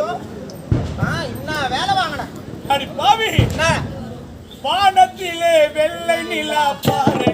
ஆ என்ன வேலை வாங்கினேன். அடி பாவி. என்ன? வானத்திலே வெள்ளை நிலா பாரடி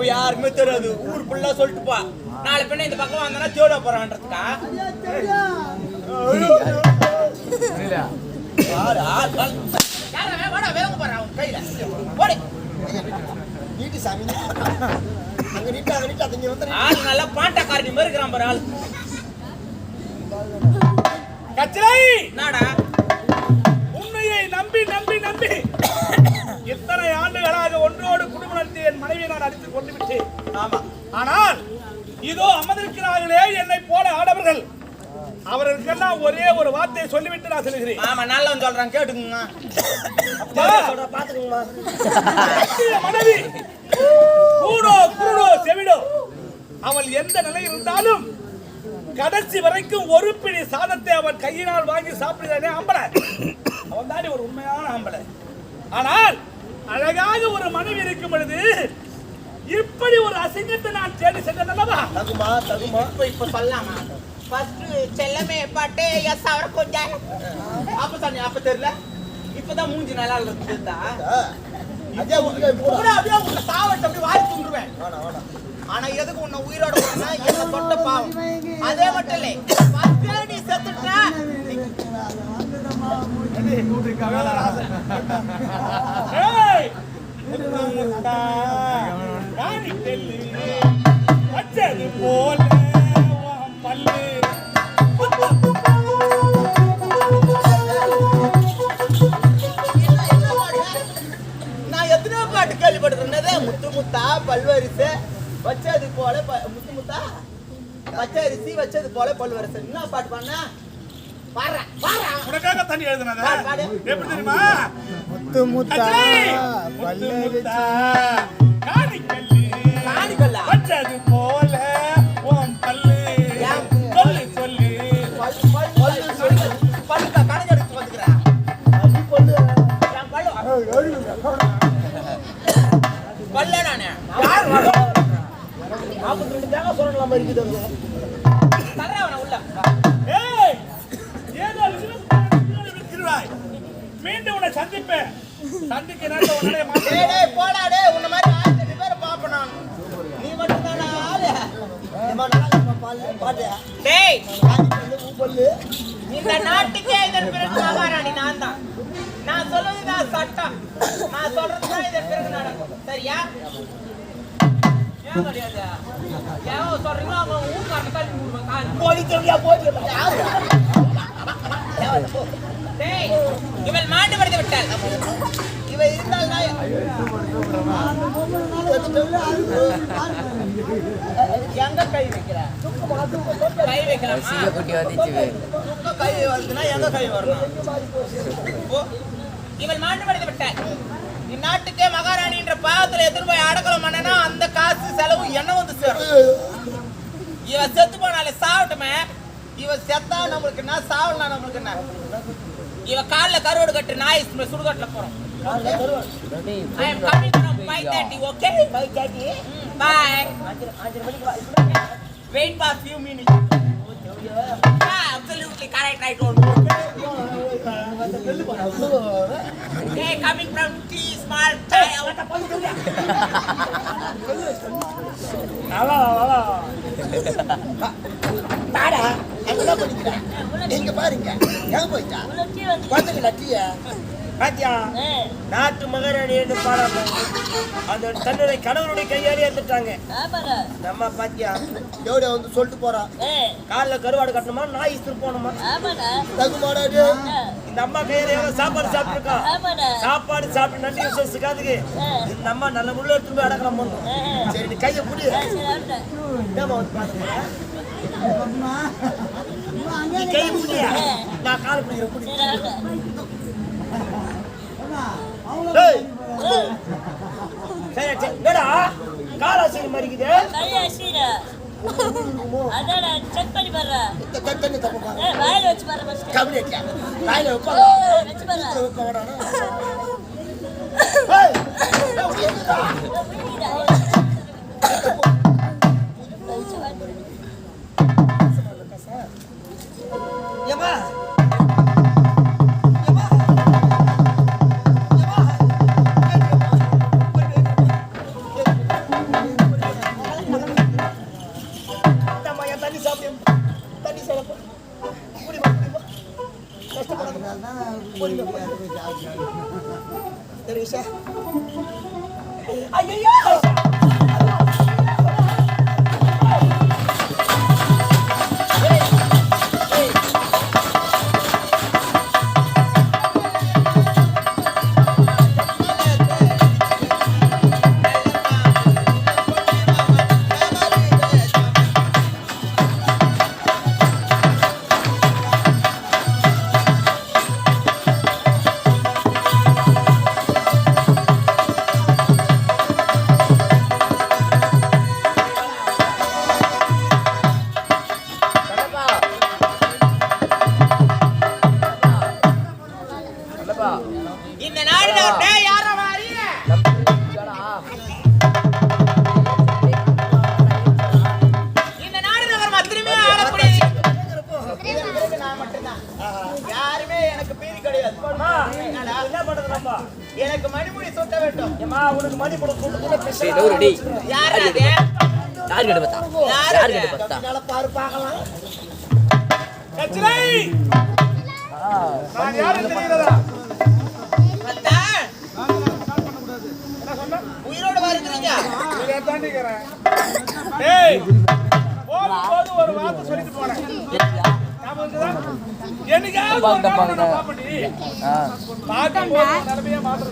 இப்ப யாருமே தெரியாது. ஊர் ஃபுல்லா சொல்லிட்டு போ நாளை பின்ன இந்த பக்கம் வந்தனா தேவட போறான்றதுக்கா நல்லா பாண்டக்காரடி மாதிரி இருக்கிறான் பாரு ஆள். நாடா உண்மையை நம்பி நம்பி நம்பி. இத்தனை ஆண்டுகளாக ஒன்றோடு குடும்பம் நடத்தி என் மனைவியை நான் அடித்து கொண்டு விட்டேன்? ஆமா. ஆனால் இதோ அமர்ந்திருக்கிறார்களே என்னை போல ஆடவர்கள். அவர்களுக்கெல்லாம் ஒரே ஒரு வார்த்தையை சொல்லிவிட்டு நான் செல்கிறேன். ஆமா நல்லவன் சொல்றான் கேட்டுக்குங்க. மனைவி! கூடோ குருடோ செவிடோ. அவள் எந்த நிலையில் இருந்தாலும் கடைசி வரைக்கும் ஒரு பிடி சாதத்தை அவன் கையினால் வாங்கி சாப்பிடுறானே ஆம்பளை அவன் தானே ஒரு உண்மையான ஆம்பளை ஆனால் அழகாக ஒரு மனைவி இருக்கும் பொழுது இப்படி ஒரு அசிங்கத்தை நான் தேடி சென்றேன் அல்லவா? தகுமா தகுமா? இப்ப இப்ப சொல்லலாமா? ஃபர்ஸ்ட் செல்லமே பாட்டே எஸ் அவர் கொஞ்சம். அப்ப சொன்னீங்க அப்ப தெரியல. இப்பதான் மூஞ்சி நல்லா இருக்குதா அதே அப்படியே உன்னை சாவட்டு அப்படி வாரி வேணாம் ஆனா எதுக்கு உன்னை உயிரோட விடணும்னா என்ன தொட்ட பாவம். அதே மட்டும் இல்லை ஃபர்ஸ்ட் நீ செத்துட்டா ஏய்! முத்தா, ராணி தெல்லு, வச்சது போல உன் பல்லு. நான் எத்தனையோ பாட்டு கேள்விப்பட்டிருந்தேன் முத்து முத்தா பல்வரிசை வச்சது போல ப- முத்து முத்தா பச்சரிசி வச்சது போல பல்வரிசை. என்ன பாட்டு பண்ண உனக்காக தண்ணி எழுதுனதா? பாடு, பாடு. எப்படி தெரியுமா? முத்து முத்தா! முத்து முத்தா, ராணி தெல்லு, காணிக்கல்லா வச்சது போல உன் பல்லு. சொல்லு சொல்லு பல்லு பல்லு பல்லு பல்லு கணக்கு எடுத்து வந்துக்கிறேன் அடி பொண்ணு என் பல்லு எழுதுங்க பல்ல நானே நாற்பத்தி ரெண்டு தேங்காய் சொல்லலாம் இருக்குது. தர்றேன் உள்ள விற்கிறாய். மீண்டும் உன்னை சந்திப்பேன். சந்திக்க நேரத்தில் உடனே மாட்டேன் போடா டேய் உன்ன மாதிரி ஆயிரத்தி பேரை பாப்பேன் நான். நீ மட்டும் தானா ஆளு? பாட்டு. டேய். பல்லு, இந்த நாட்டுக்கே இதன் பிறகு மகாராணி நான் தான். நான் நான் சட்டம். நான் சொல்றது தான் இதன் பிறகு நடக்கும். சரியா? ஏன் கிடையாது ஏன் சொல்றீங்களோ அவங்க போடி டேய் இவள் மாண்டு படுத்து விட்டாள் இவ இருந்தால் நான் எங்க கை வைக்கிற? கை வைக்கலாம் கை வருதுன்னா எங்க கை வரணும்? இவள் மாண்டு மனித விட்டார் இந்நாட்டுக்கே மகாராணின்ற பாவத்துல எடுத்துட்டு போய் அடக்கலம் பண்ணனா அந்த காசு செலவு என்ன வந்து சேரும்? இவ செத்து போனாலே சாவட்டுமே. இவ செத்தா நம்மளுக்கு என்ன சாவலாம் நம்மளுக்கு என்ன? இவ கால்ல கருவாடு கட்டு நாய் சுடுகாட்டுல போறோம் I am coming from 5:30, okay? 5:30? Bye. Wait for a few minutes. Yeah, absolutely correct, right on. Okay, coming from T small child. அவா அவா தாடா அங்கதான் பண்ணிக்கிறேன் நீங்க பாருங்க போயிட்டா குழந்தைங்க லட்டியா பாத்தியா நாட்டு மகாராணின்னு பாடாம அந்த தன்னுடைய கணவனுடைய கையாலே எடுத்துட்டாங்க நம்ம பாத்தியா எவ்வளோ வந்து சொல்லிட்டு போறான் காலைல கருவாடு கட்டணுமா நாய் இஸ்திரி போகணுமா? தகுமாடாது இந்த அம்மா கையில எவ்வளவு சாப்பாடு சாப்பிட்டுருக்கா? சாப்பாடு சாப்பிட்டு நன்றி விசுவாசிக்காதுக்கு இந்த அம்மா நல்ல உள்ள எடுத்து போய் அடக்கலாம் போகணும் சரி நீ கையை புடி. வந்து நீ கை புடியா நான் கால் பிடிக்கிறேன் புடி. என்னடா? கால் செக் பண்ணி வாயில வச்சு ஃபர்ஸ்ட் வாயில வச்சு குடிமா குடிமா கஷ்டப்படாத ஐயோ சொல்லுங்க யார் அது? யார் அது? பின்னால பாரு பார்க்கலாம். கச்சிலை நான் யாரும் தெரிகிறதா? அத்தான், என்ன சொன்ன உயிரோட வருகிறீங்க இதை தாண்டிக்கிறேன் ஏய் போகும்போது ஒரு வார்த்தை சொல்லிட்டு இருக்குதா? என்னைக்காவது. பார்க்கும்போது உன் நிலைமையை மாத்திர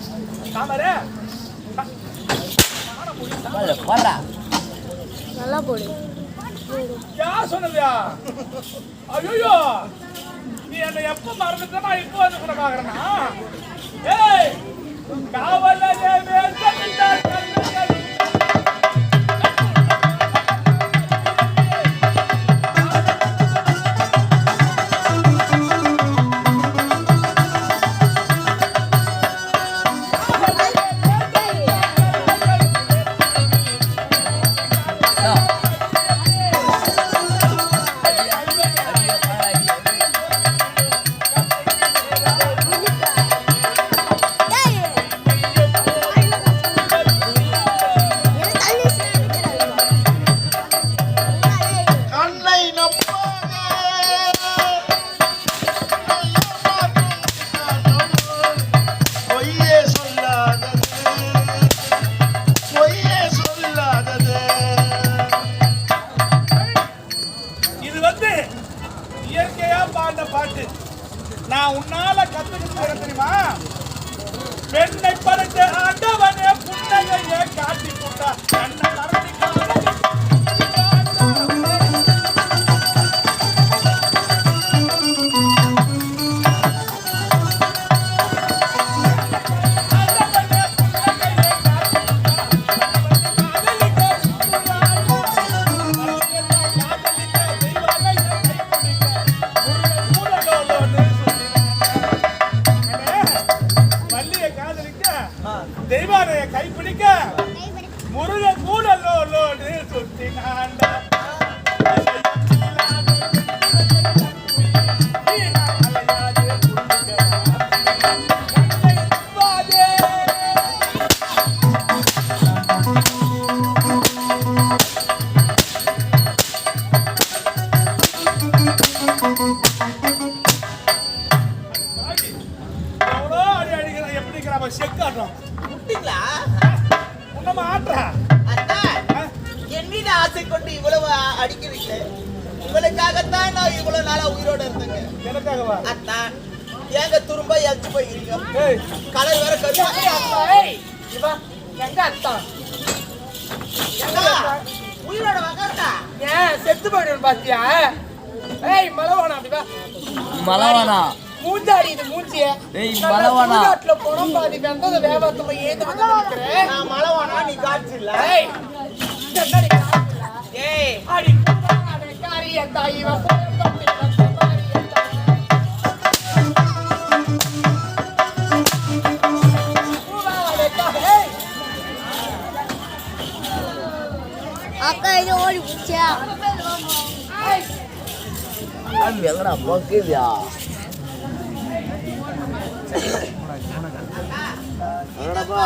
சொல்லு. ஆ? யார் சொன்னதுயா ஐயோ நீ என்ன எப்ப மறந்துட்ட நான் இப்ப வந்து கூட பாக்குறேன்னா ஏய் காவலே இயற்கையா பாட்டு. நான் உன்னால கத்துக்கிட்டு தெரியுமா? பெண்ணை படைத்த ஆண்டவனே புன்னகையை காட்டி போட்டா கண்ணை மறந்து அடிக்கிறீங்க உங்களுக்காகத்தான் நான் இவ்வளவு நாளா உயிரோட இருந்தேங்க எனக்காகவா அத்தான் ஏங்க துரும்ப எழிச்சு போயிருக்கீங்க? கலர் வேற கருப்பா எங்க அத்தான் உயிரோட வாங்கடா ஏன் செத்து போயிடும் பாத்தியா? ஏய் மலவானா அப்படி வா மலவானா. மூஞ்சாடி இது மூஞ்சிய. ஏய், மலவானா. நாட்டுல போனோம் பாதி வெந்தத வேகத்துல ஏந்து வந்து நிக்கிறேன் நான் மலவானா நீ காட்சி இல்ல ஏய் இந்த என்னடி காட்டுல? ஏய். அடி பூவாடை காரிய தாய் இவன் ஓடி போச்சா எங்கடா போக்குதியா? எங்கடாப்பா